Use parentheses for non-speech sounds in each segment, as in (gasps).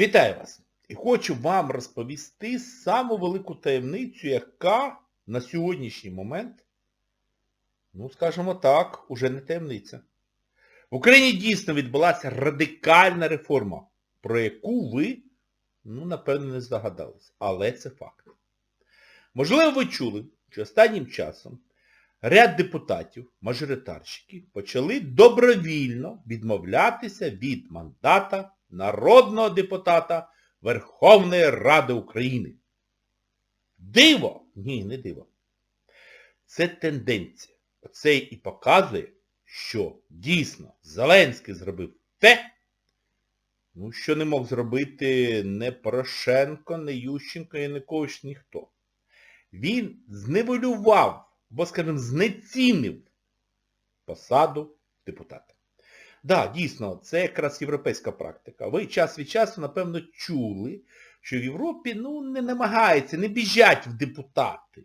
Вітаю вас! І хочу вам розповісти саму велику таємницю, яка на сьогоднішній момент, ну, скажімо так, уже не таємниця. В Україні дійсно відбулася радикальна реформа, про яку ви, ну, напевно, не здогадались. Але це факт. Можливо, ви чули, що останнім часом ряд депутатів, мажоритарщиків, почали добровільно відмовлятися від мандата народного депутата Верховної Ради України. Диво? Ні, не диво. Це тенденція. Оце і показує, що дійсно Зеленський зробив те, ну, що не мог зробити не Порошенко, не Ющенко не ніхто. Він зневелював, або, скажімо, знецінив посаду депутата. Да, дійсно, це якраз європейська практика. Ви час від часу, напевно, чули, що в Європі ну, не намагаються, не біжать в депутати.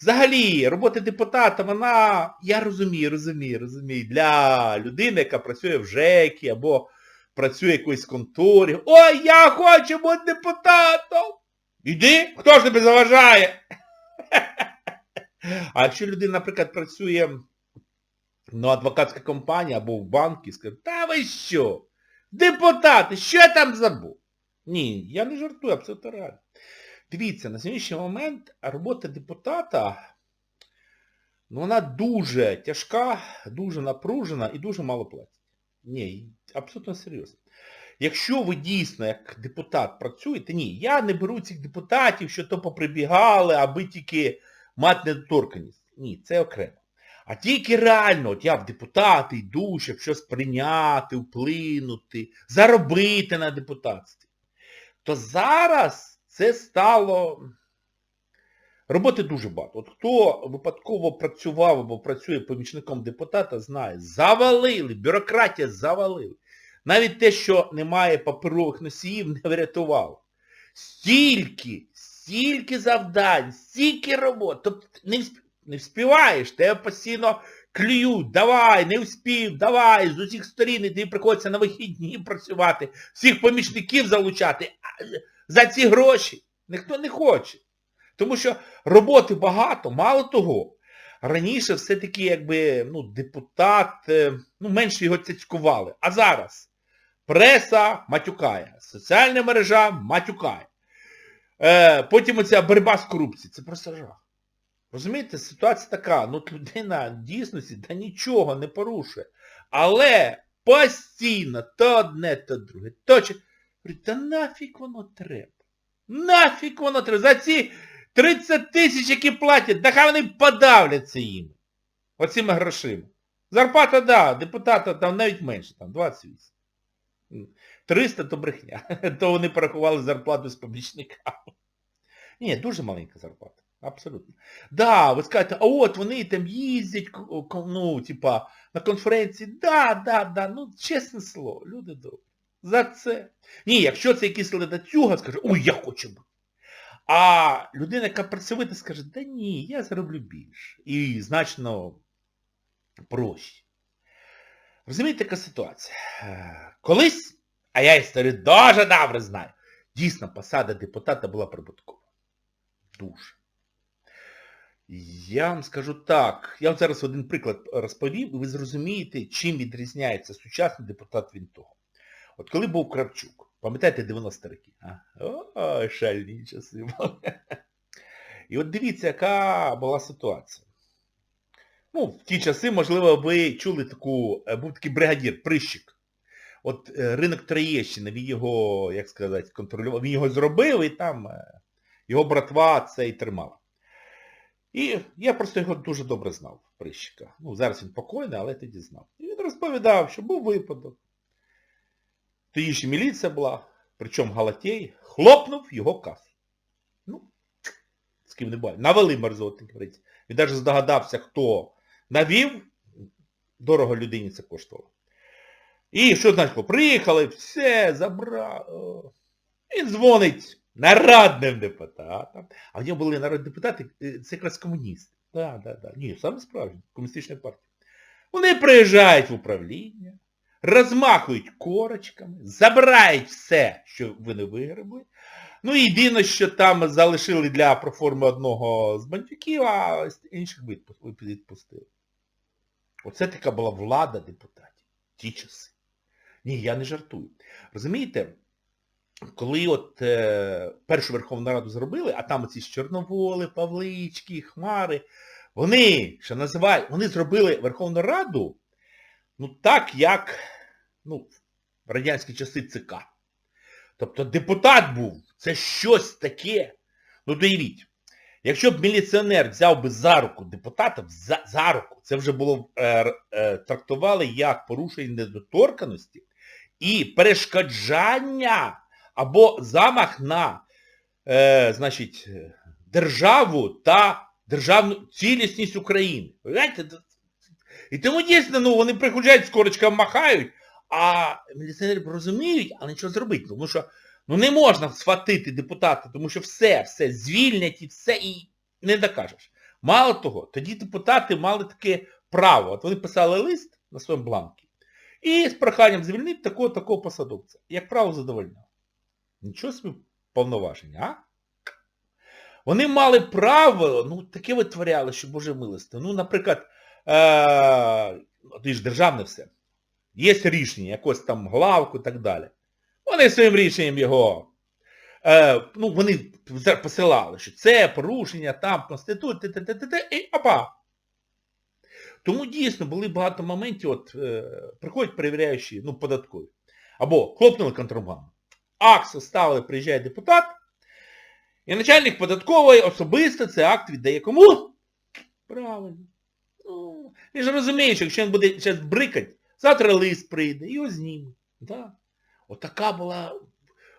Взагалі, робота депутата, вона, я розумію, розумію, розумію, для людини, яка працює в ЖЕКі або працює в якоїсь конторі. Ой, я хочу бути депутатом! Іди, хто ж тобі заважає? (laughs) А якщо людина, наприклад, працює ну, адвокатська компанія або в банку і скаже, та ви що? Депутати, що я там забув? Ні, я не жартую, абсолютно реально. Дивіться, на сьогоднішній момент робота депутата, ну, вона дуже тяжка, дуже напружена і дуже мало платить. Ні, абсолютно серйозно. Якщо ви дійсно як депутат працюєте, ні, я не беру цих депутатів, що то поприбігали, аби тільки мати недоторканість. Ні, це окремо. А тільки реально, от я в депутати йду, щоб щось прийняти, вплинути, заробити на депутатстві, то зараз це стало... Роботи дуже багато. От хто випадково працював або працює помічником депутата, знає, завалили, бюрократія завалили. Навіть те, що немає паперових носіїв, не врятувало. Стільки, стільки завдань, стільки робот. Тобто. Не вспіваєш, тебе постійно клюють, давай, не вспів, давай, з усіх сторін, і тобі приходиться на вихідні (laughs) працювати, всіх помічників залучати. За ці гроші ніхто не хоче. Тому що роботи багато, мало того. Раніше все-таки якби ну, депутат, ну, менше його цяцькували. А зараз преса матюкає, соціальна мережа матюкає. Е, Потім оця боротьба з корупцією. Це просто жах. Розумієте, ситуація така, ну людина в дійсності та нічого не порушує. Але постійно то одне, то друге. То чи... Та нафіг воно треба? Нафіг воно треба? За ці 30 тисяч, які платять, да вони подавляться їм. Оціми грошима. Зарплата, да, депутата там навіть менше, там 28. 300 то брехня. (laughs) То вони порахували зарплату з помічниками. Ні, дуже маленька зарплата. Абсолютно. Да, ви скажете, а от вони там їздять, ну, типа, на конференції. Да, да, да, ну, чесне слово, люди добрі. За це. Ні, якщо це якийсь ледацюга, скаже, ой, я хочу бути. А людина, яка працьовита, скаже, да ні, я зароблю більше. І значно проще. Розумієте, яка ситуація? Колись, а я історію дуже добре знаю, дійсно посада депутата була прибуткова. Дуже. Я вам скажу так, я вам зараз один приклад розповів, і ви зрозумієте, чим відрізняється сучасний депутат від того. От коли був Кравчук, пам'ятаєте 90 роки? А? Ой, шальні часи були. І от дивіться, яка була ситуація. Ну, в ті часи, можливо, ви чули таку, був такий бригадір, прищик. От ринок Троєщини, він його, як сказати, контролював, він його зробив і там його братва це і тримала. І я просто його дуже добре знав, прищика. Ну, зараз він покойний, але тоді знав. І він розповідав, що був випадок. Тоді ще міліція була, причому Галатєй, хлопнув його касу. Ну, з ким не буває. Навели мерзотник. Він навіть здогадався, хто навів, дорого людині це коштувало. І що значить, приїхали, все, забрали. Він дзвонить народним депутатам. А в нього були народні депутати, це якраз комуністи. Так, так, так. Ні, саме справжні, комуністична партія. Вони приїжджають в управління, розмахують корочками, забирають все, що ви не вигребли. Ну єдине, що там залишили для проформи одного з бандюків, а інших відпустили. Оце така була влада депутатів. Ті часи. Ні, я не жартую. Розумієте, коли от е, першу Верховну Раду зробили, а там оці Чорноволи, Павлички, Хмари, вони, що називають, вони зробили Верховну Раду, ну так, як ну, в радянські часи ЦК. Тобто депутат був, це щось таке. Ну доявіть, якщо б міліціонер взяв би за руку депутата, за, за руку, це вже було е, е, трактували як порушення недоторканості і перешкоджання або замах на е, значить, державу та державну цілісність України. Понимаєте? І тому дійсно, ну, вони приходять з корочками махають, а міліціонери розуміють, але нічого зробити. Тому що ну, не можна схватити депутата, тому що все, все звільнять і все, і не докажеш. Мало того, тоді депутати мали таке право. От вони писали лист на своєму бланкі і з проханням звільнити такого такого посадовця. Як право задовольняв. Нічого собі повноваження, а? Вони мали право, ну, таке витворяли, що Боже милости. Ну, наприклад, е, ти ж державне все. Є рішення, якось там главку і так далі. Вони своїм рішенням його, е, ну, вони посилали, що це порушення, там, те, і опа. Тому дійсно були багато моментів, от е, приходять перевіряючі, ну, податкові. Або хлопнули контрабанду. Акт составили, приїжджає депутат, і начальник податкової особисто цей акт віддає кому? Правильно. Ну, він ж розуміє, що якщо він буде зараз брикать, завтра лист прийде його знімуть. Да. Отака була,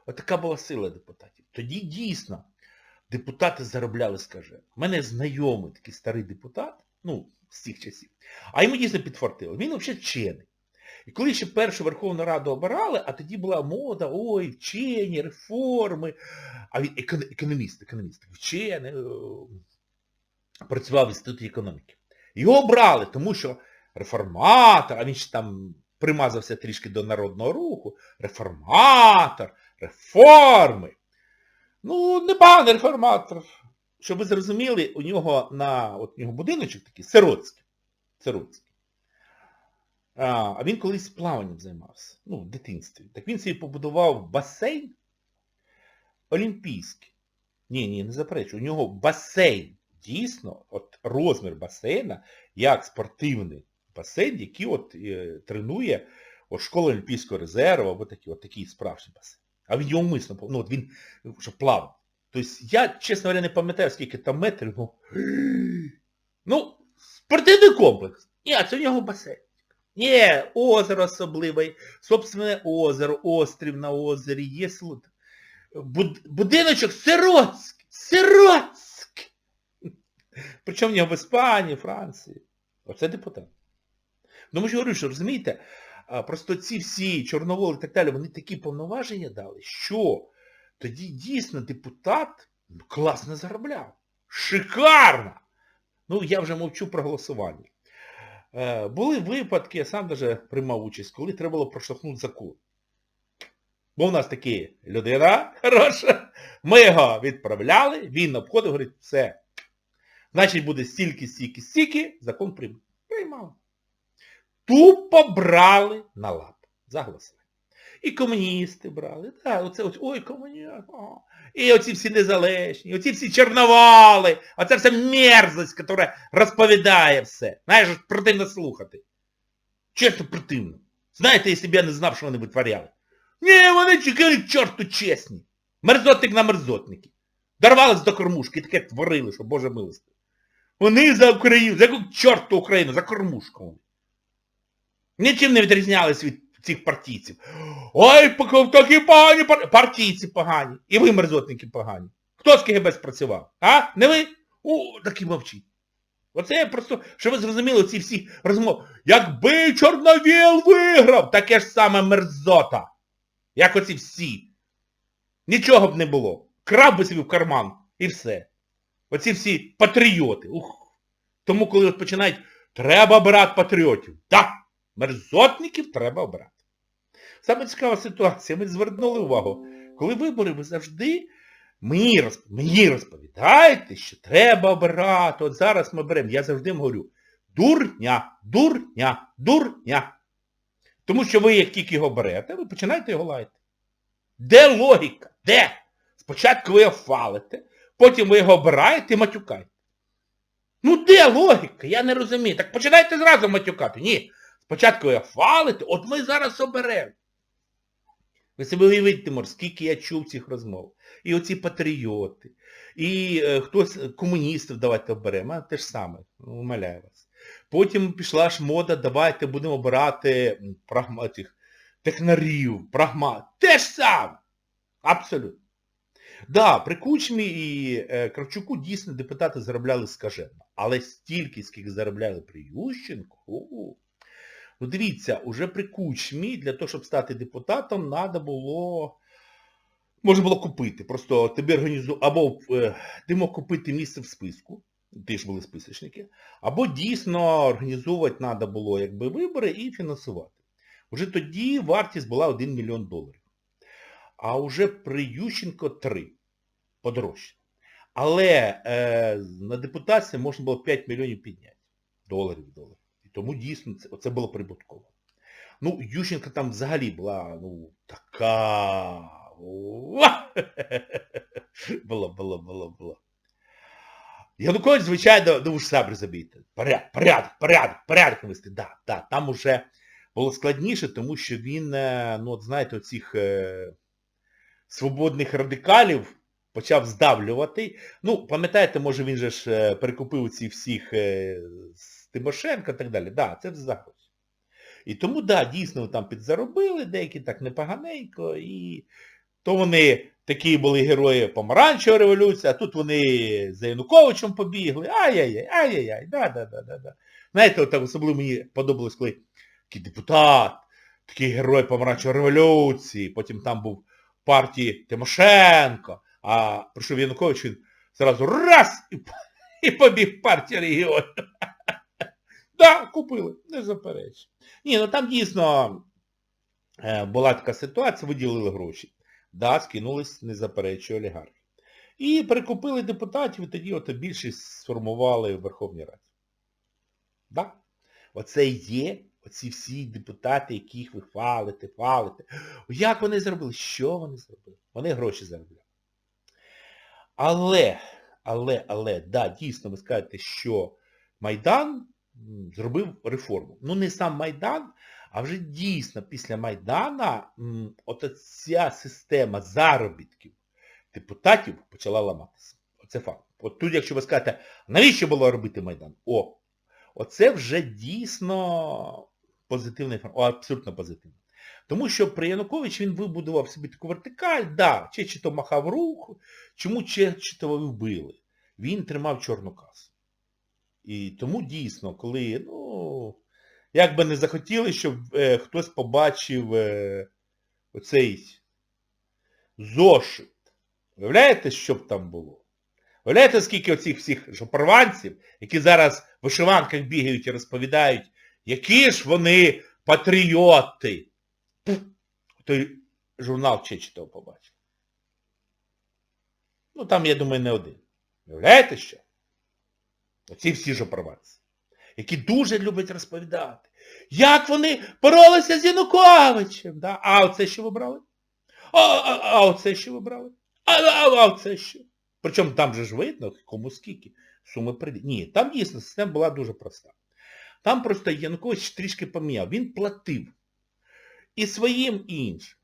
отака була сила депутатів. Тоді дійсно депутати заробляли, скаже. У мене знайомий такий старий депутат, ну, з цих часів, а йому дійсно підфартило. Він взагалі вчений. І коли ще першу Верховну Раду обирали, а тоді була мода, ой, вчені, реформи, а він економ- економіст, економіст, вчений, е, працював в інституті економіки. Його обрали, тому що реформатор, а він ж там примазався трішки до народного руху, реформатор, реформи. Ну, непоганий реформатор. Щоб ви зрозуміли, у нього на от у нього будиночок такий, сиротський. Сиротський. А, він колись плаванням займався, ну, в дитинстві. Так він собі побудував басейн олімпійський. Ні, ні, не заперечую. У нього басейн. Дійсно, от розмір басейна, як спортивний басейн, який от е, тренує от школа Олімпійського резерву, або такий, от такий справжній басейн. А він його мисно, ну от він, щоб плавав. Тобто я, чесно говоря, не пам'ятаю, скільки там метрів, ну, (gasps) ну, спортивний комплекс. Ні, а це у нього басейн. Ні, озеро особливе, собственне озеро, острів на озері, є. Буд- будиночок сиротський, сиротський. Причому в нього в Іспанії, Франції. Оце депутат. Ну, ми ж говорю, що розумієте, просто ці всі чорноволи і так далі, вони такі повноваження дали, що тоді дійсно депутат ну, класно заробляв. Шикарно! Ну, я вже мовчу про голосування. Е, були випадки, я сам даже приймав участь, коли треба було проштовхнути закон. Бо у нас такі людина хороша, ми його відправляли, він обходив, говорить, все. Значить буде стільки, стільки, стільки, закон приймав. Тупо брали на лап. За голосування. І комуністи брали. Так, оце ось, ой, комуніст. І оці всі незалежні, оці всі чорновали, оце вся мерзость, яка розповідає все. Знаєш, противно слухати. Чесно, противно. Знаєте, якщо б я не знав, що вони витворяли. Ні, вони чекали чорту чесні. Мерзотник на мерзотники. Дорвались до кормушки і таке творили, що Боже милости. Вони за Україну, за яку чорту Україну, за кормушку. Нічим не відрізнялись від цих партійців. Ой, такі погані пар... партійці погані. І ви, мерзотники, погані. Хто з КГБ спрацював? А? Не ви? О, так і мовчіть. Оце я просто, щоб ви зрозуміли ці всі розмови. Якби Чорновіл виграв, таке ж саме мерзота. Як оці всі. Нічого б не було. Крав би собі в карман і все. Оці всі патріоти. Ух. Тому коли починають, треба брати патріотів. Так, Мерзотників треба обрати. Саме цікава ситуація, ми звернули увагу, коли вибори ви завжди мені, мені розповідаєте, що треба обирати. От зараз ми беремо, я завжди говорю, дурня, дурня, дурня. Тому що ви, як тільки його берете, ви починаєте його лаяти. Де логіка? Де? Спочатку ви його фалите, потім ви його обираєте і матюкаєте. Ну де логіка? Я не розумію. Так починайте зразу матюкати. Ні. Спочатку ви його от ми зараз оберемо. Ви собі уявіть, скільки я чув цих розмов. І оці патріоти, і е, хтось, е, комуністів давайте оберемо, те ж саме, умоляю вас. Потім пішла ж мода, давайте будемо обирати прагма, технарів, прагмат. Те ж саме. Абсолютно. Да, при Кучмі і е, Кравчуку дійсно депутати заробляли скажено. Але стільки, скільки заробляли при Ющенку. Ну дивіться, уже при Кучмі для того, щоб стати депутатом, треба було, можна було купити. Просто тобі організу... або е, ти мог купити місце в списку, ти ж були списочники, або дійсно організовувати треба було якби вибори і фінансувати. Уже тоді вартість була 1 мільйон доларів. А вже при Ющенко 3 подорожче. Але е, на депутації можна було 5 мільйонів підняти. Доларів, доларів. І тому дійсно це, це було прибутково. Ну, Ющенко там взагалі була, ну, така. (laughs) Було, було, було, було. Янукович, звичайно, ну ви ж самі розумієте, порядок, порядок, порядок, порядок навести. Да, да, там уже було складніше, тому що він, е, ну от знаєте, оцих е, свободних радикалів почав здавлювати. Ну, пам'ятаєте, може він же ж е, перекупив ці всіх е, Тимошенко і так далі. Да, це за гроші. І тому, да, дійсно там підзаробили, деякі так непоганенько, і то вони такі були герої помаранчевої революції, а тут вони за Януковичем побігли. Ай-яй-яй, ай-яй-яй, да-да-да-да. Знаєте, от особливо мені подобалось, коли такий депутат, такий герой помаранчевої революції, потім там був в партії Тимошенко, а прийшов Янукович, він зразу раз і, (laughs) і побіг в партію регіону. Так, купили, не заперечу. Ні, ну там дійсно е, була така ситуація, виділили гроші. Да, скинулись, не заперечую, олігархи. І перекупили депутатів, і тоді от більшість сформували в Верховній Раді. Да? Оце є оці всі депутати, яких ви хвалите, хвалите. Як вони зробили? Що вони зробили? Вони гроші заробляли. Але, але, але, да, дійсно ви скажете, що Майдан зробив реформу. Ну не сам Майдан, а вже дійсно після Майдана от ця система заробітків депутатів почала ламатися. Оце факт. От тут, якщо ви скажете, навіщо було робити Майдан? О, оце вже дійсно позитивний факт. Абсолютно позитивний. Тому що при Янукович він вибудував собі таку вертикаль, да, Чечето махав рух, чому Чечетова вбили? Він тримав чорну касу. І тому дійсно, коли, ну, як би не захотіли, щоб е, хтось побачив е, оцей зошит. Уявляєте, що б там було? Уявляєте, скільки оцих всіх жопорванців, які зараз в вишиванках бігають і розповідають, які ж вони патріоти. Той журнал Чечетова побачив. Ну там, я думаю, не один. Уявляєте що? Оці всі жопорванці, які дуже люблять розповідати. Як вони боролися з Януковичем. Да? А оце що ви брали? А, а, а оце що ви брали? А, а, а оце що? Причому там же ж видно, кому скільки. Суми прийде. Ні, там дійсно система була дуже проста. Там просто Янукович трішки поміняв. Він платив. І своїм, і іншим.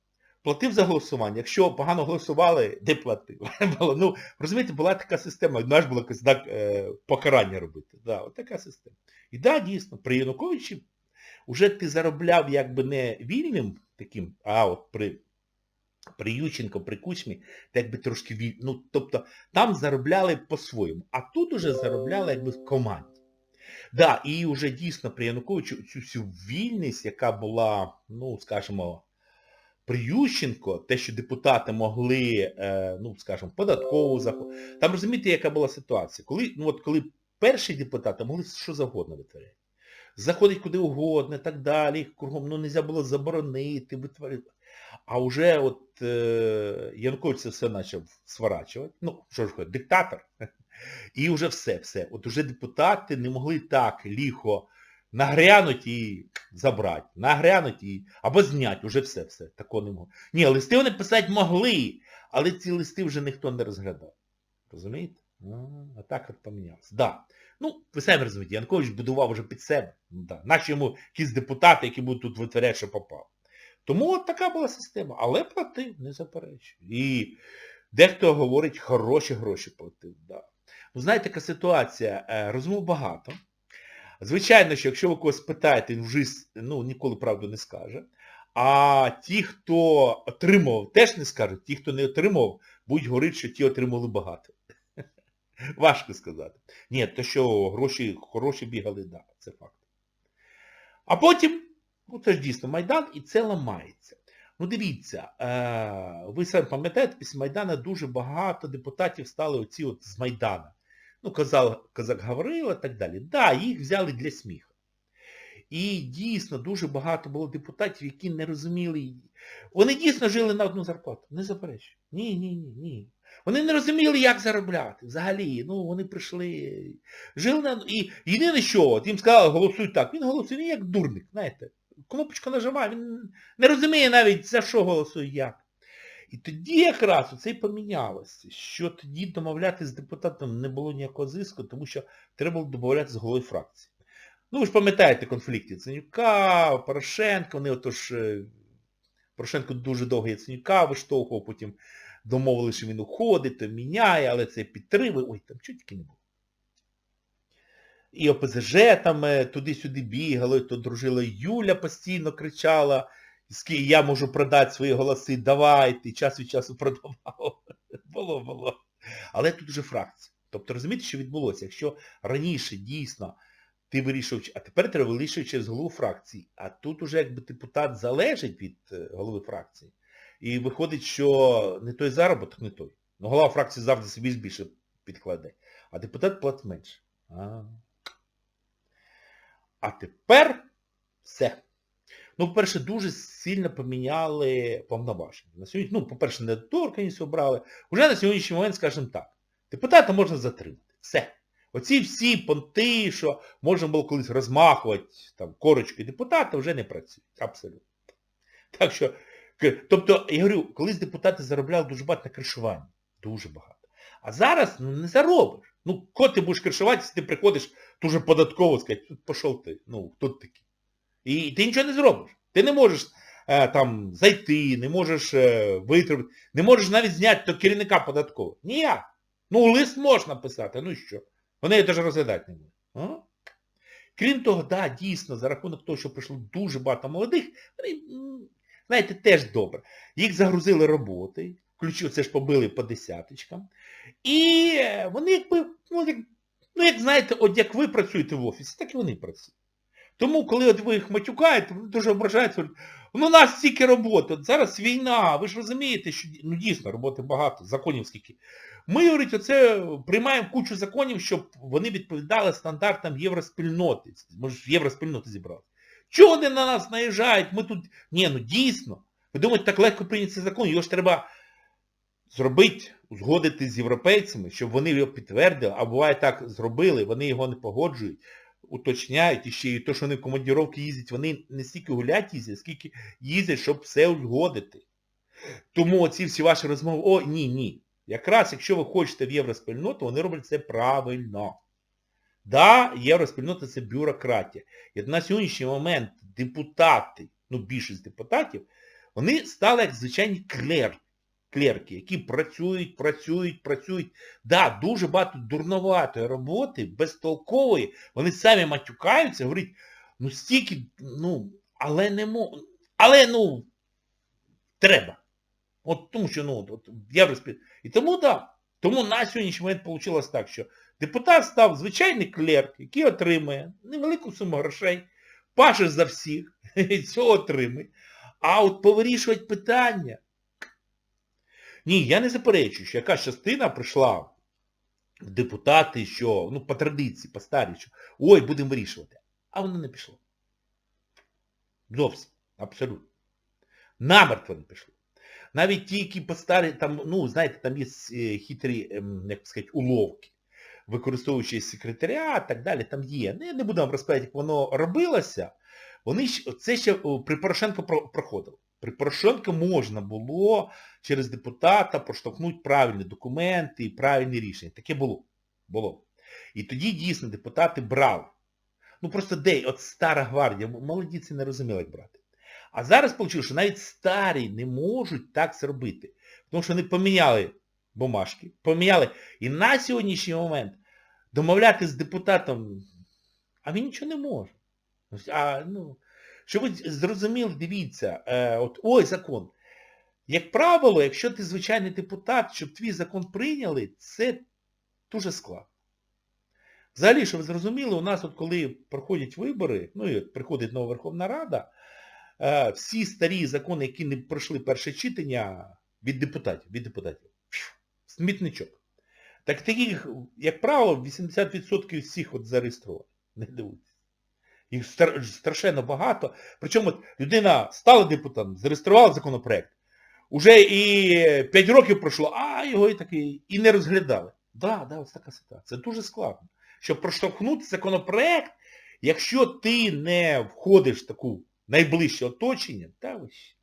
Платив за голосування. Якщо погано голосували, де платив? (laughs) Ну, розумієте, була така система, наш якось так, е, покарання робити. Да, от така система. І да, дійсно, при Януковичі вже ти заробляв якби не вільним таким, а от при, при Ющенко, при Кучмі, ти якби трошки віль... Ну, тобто там заробляли по-своєму, а тут уже заробляли якби в команді. Да, і вже дійсно при Януковичу цю всю вільність, яка була, ну, скажімо, при Ющенко, те, що депутати могли, е, ну, скажімо, податкову заходити. Там розумієте, яка була ситуація? Коли, ну, от, коли перші депутати могли що завгодно витворяти. заходить куди угодно, так далі, кругом, ну, не можна було заборонити, витворити. А вже от е, Янукович це все почав сворачувати. Ну, що ж говорить, диктатор. (laughs) І вже все, все. От уже депутати не могли так ліхо нагрянуть і забрати, нагрянуть і... або зняти, уже все, все. Такого не могло. Ні, листи вони писати могли, але ці листи вже ніхто не розглядав. Розумієте? А, так от помінялося. Да. Ну, ви самі розумієте, Янукович будував вже під себе. Ну, да. Наші йому якісь депутати, які будуть тут витворяти, що попав. Тому от така була система. Але платив, не заперечую. І дехто говорить, хороші гроші платив. Да. Ну, знаєте, така ситуація, е, розмов багато. Звичайно, що якщо ви когось питаєте, він вже ну, ніколи правду не скаже. А ті, хто отримав, теж не скажуть. Ті, хто не отримав, будуть говорити, що ті отримали багато. (laughs) Важко сказати. Ні, то що гроші хороші бігали, да, це факт. А потім, ну це ж дійсно Майдан, і це ламається. Ну дивіться, е, ви самі пам'ятаєте, після Майдана дуже багато депутатів стали оці от з Майдана. Ну, казав, Козак Гаврила і так далі. Да, їх взяли для сміху. І дійсно дуже багато було депутатів, які не розуміли. Вони дійсно жили на одну зарплату. Не заперечую. Ні, ні, ні, ні. Вони не розуміли, як заробляти. Взагалі, ну, вони прийшли. Жили на... І єдине що, от їм сказали, голосуй так. Він голосує, він як дурник, знаєте. Кнопочку нажимає, він не розуміє навіть, за що голосує, як. І тоді якраз оце і помінялося, що тоді домовляти з депутатом не було ніякого зиску, тому що треба було домовляти з головою фракції. Ну, ви ж пам'ятаєте конфлікт Яценюка, Порошенка, вони отож, Порошенко дуже довго Яценюка виштовхував, потім домовили, що він уходить, то міняє, але це підтримує. Ой, там чого тільки не було. І ОПЗЖ там е, туди-сюди бігали, то дружила Юля постійно кричала, я можу продати свої голоси, давайте, час від часу продавав. (laughs) Було, було. Але тут вже фракція. Тобто розумієте, що відбулося? Якщо раніше дійсно ти вирішив, а тепер треба вирішувати через голову фракції, а тут уже якби депутат залежить від е, голови фракції. І виходить, що не той заробіток, не той. Ну, голова фракції завжди собі більше підкладе. А депутат платить менше. А, а тепер все. Ну, по-перше, дуже сильно поміняли повноваження. На сьогодні, ну, по-перше, недоторканність обрали. Уже на сьогоднішній момент, скажімо так, депутата можна затримати. Все. Оці всі понти, що можна було колись розмахувати там, корочки депутата, вже не працюють. Абсолютно. Так що, тобто, я говорю, колись депутати заробляли дуже багато на кришуванні. Дуже багато. А зараз ну, не заробиш. Ну, коли ти будеш кришуватися, ти приходиш, дуже податково сказати, тут пішов ти. Ну, хто ти такий? І ти нічого не зробиш. Ти не можеш е, там зайти, не можеш е, витримати, не можеш навіть зняти до керівника податкового. Ніяк. Ну, лист можна писати, ну що? Вони теж розглядати не будуть. Крім того, да, дійсно, за рахунок того, що прийшло дуже багато молодих, вони, знаєте, теж добре. Їх загрузили роботи, ключі це ж побили по десяточкам. І вони якби, ну як, ну як знаєте, от як ви працюєте в офісі, так і вони працюють. Тому, коли от ви їх матюкаєте, вони дуже ображаються, ну у нас стільки роботи, от зараз війна, ви ж розумієте, що ну дійсно роботи багато, законів скільки. Ми, говорить, оце приймаємо кучу законів, щоб вони відповідали стандартам євроспільноти. Ми ж євроспільноти зібрали. Чого вони на нас наїжджають? Ми тут... Ні, ну дійсно. Ви думаєте, так легко прийняти закон, його ж треба зробити, узгодити з європейцями, щоб вони його підтвердили, а буває так, зробили, вони його не погоджують, уточняють і ще і то, що вони в командіровки їздять, вони не стільки гулять їздять, скільки їздять, щоб все узгодити. Тому оці всі ваші розмови, о, ні, ні. Якраз, якщо ви хочете в євроспільноту, вони роблять це правильно. Да, євроспільнота це бюрократія. І на сьогоднішній момент депутати, ну більшість депутатів, вони стали як звичайні клерки, клерки, які працюють, працюють, працюють. Да, дуже багато дурноватої роботи, безтолкової. Вони самі матюкаються, говорять, ну стільки, ну, але не можу, але, ну, треба. От тому що, ну, от, я євроспіль... І тому так. Тому на сьогоднішній момент вийшло так, що депутат став звичайний клерк, який отримує невелику суму грошей, паше за всіх, (laughs) і цього отримує. А от повирішувати питання. Ні, я не заперечую, що якась частина прийшла в депутати, що, ну, по традиції, по старій, що ой, будемо вирішувати. А воно не пішло. Зовсім. Абсолютно. Намертво не пішло. Навіть ті, які постарі, там, ну, знаєте, там є е, хитрі, ем, як сказати, уловки, використовуючи секретаря і так далі, там є. Ну, не вам розповідати, як воно робилося. Вони ж, це ще при Порошенко проходило. При Порошенко можна було через депутата проштовхнути правильні документи і правильні рішення. Таке було. Було. І тоді дійсно депутати брали. Ну просто де, от стара гвардія, молоді це не розуміли, як брати. А зараз вийшло, що навіть старі не можуть так зробити. Тому що вони поміняли бумажки, поміняли. І на сьогоднішній момент домовляти з депутатом, а він нічого не може. А, ну, щоб ви зрозуміли, дивіться, е, от ой, закон. Як правило, якщо ти звичайний депутат, щоб твій закон прийняли, це дуже складно. Взагалі, щоб ви зрозуміли, у нас от коли проходять вибори, ну і приходить нова Верховна Рада, е, всі старі закони, які не пройшли перше читання від депутатів, від депутатів. Смітничок. Так таких, як правило, 80% всіх от зареєстрованих. Не дивуйтесь. Їх страшенно багато. Причому людина стала депутатом, зареєструвала законопроект. Уже і 5 років пройшло, а його і таки і не розглядали. Да, да, ось така ситуація. Дуже складно. Щоб проштовхнути законопроект, якщо ти не входиш в таку найближче оточення, та ще.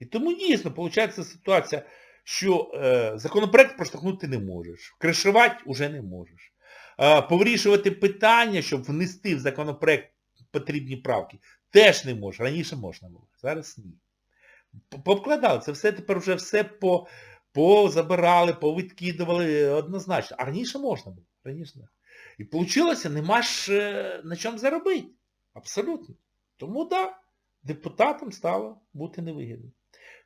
І тому дійсно виходить ситуація, що е, законопроект проштовхнути не можеш, кришувати вже не можеш. Е, повирішувати питання, щоб внести в законопроект потрібні правки, теж не можеш. Раніше можна було, зараз ні. Повкладали, це все тепер вже все по, позабирали, повідкидували однозначно. А раніше можна було. Раніше. І вийшло, нема ж е, на чому заробити. Абсолютно. Тому так, да, депутатам стало бути невигідно.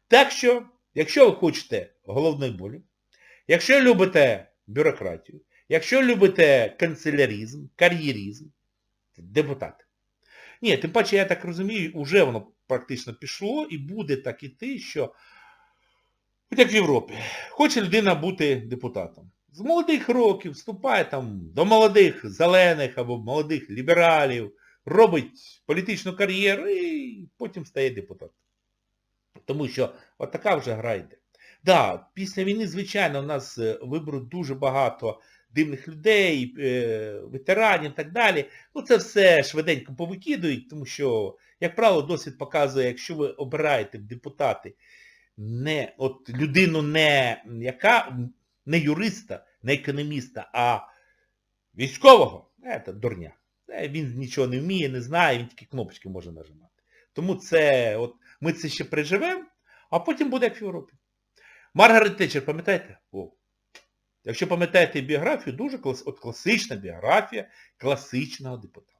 Так що, якщо ви хочете головної болі, якщо любите бюрократію, якщо любите канцеляризм, кар'єризм, депутати. Ні, тим паче, я так розумію, вже воно практично пішло і буде так іти, що, от як в Європі, хоче людина бути депутатом. З молодих років вступає там до молодих зелених або молодих лібералів, робить політичну кар'єру і потім стає депутатом. Тому що от така вже гра йде. Да, після війни, звичайно, у нас е, виберуть дуже багато дивних людей, е, ветеранів і так далі. Ну це все швиденько повикидують, тому що, як правило, досвід показує, якщо ви обираєте депутати не, от людину не яка, не юриста, не економіста, а військового, це дурня. Е, Він нічого не вміє, не знає, він тільки кнопочки може нажимати. Тому це, от ми це ще переживемо, а потім буде як в Європі. Маргарет Тетчер, пам'ятаєте? О. Якщо пам'ятаєте біографію, дуже клас, от класична біографія класичного депутата.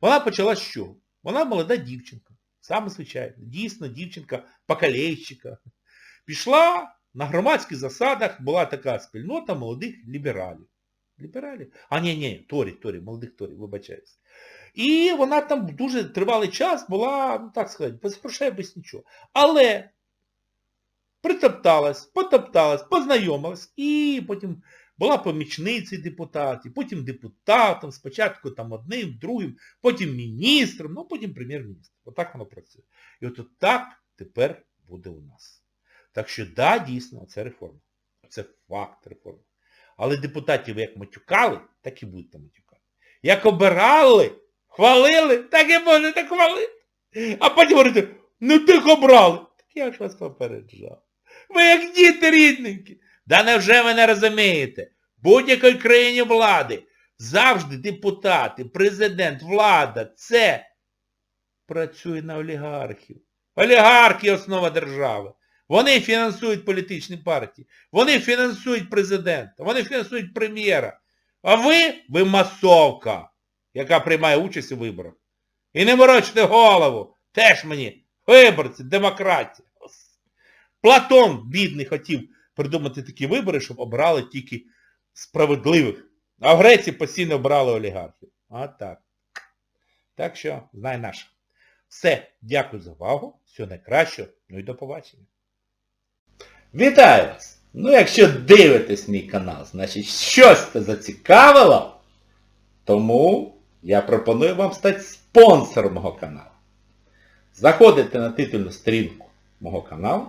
Вона почала з чого? Вона молода дівчинка. Саме звичайно. Дійсно, дівчинка покалейщика. Пішла на громадських засадах, була така спільнота молодих лібералів. Лібералів? А, ні, ні, Торі, Торі, молодих Торі, вибачаюсь. І вона там дуже тривалий час була, ну так сказати, без грошей, без нічого. Але притопталась, потопталась, познайомилась і потім була помічницею депутатів, потім депутатом, спочатку там одним, другим, потім міністром, ну потім прем'єр-міністром. Отак воно працює. І от так тепер буде у нас. Так що, да, дійсно, це реформа. Це факт реформи. Але депутатів як матюкали, так і будуть там матюкати. Як обирали, хвалили, так і будете хвалити. А потім говорите, ну тих обрали. Так я ж вас попереджав. Ви як діти рідненькі. Да невже ви не розумієте? Будь-якій країні влади завжди депутати, президент, влада, це працює на олігархів. Олігархи – основа держави. Вони фінансують політичні партії. Вони фінансують президента. Вони фінансують прем'єра. А ви, ви масовка, яка приймає участь у виборах. І не морочте голову. Теж мені. Виборці, демократія. Платон, бідний, хотів придумати такі вибори, щоб обрали тільки справедливих. А в Греції постійно обрали олігархів. А так. Так що, знай наш. Все, дякую за увагу. Всього найкращого. Ну і до побачення. Вітаю вас! Ну якщо дивитесь мій канал, значить щось це зацікавило. Тому я пропоную вам стати спонсором мого каналу. Заходите на титульну сторінку мого каналу,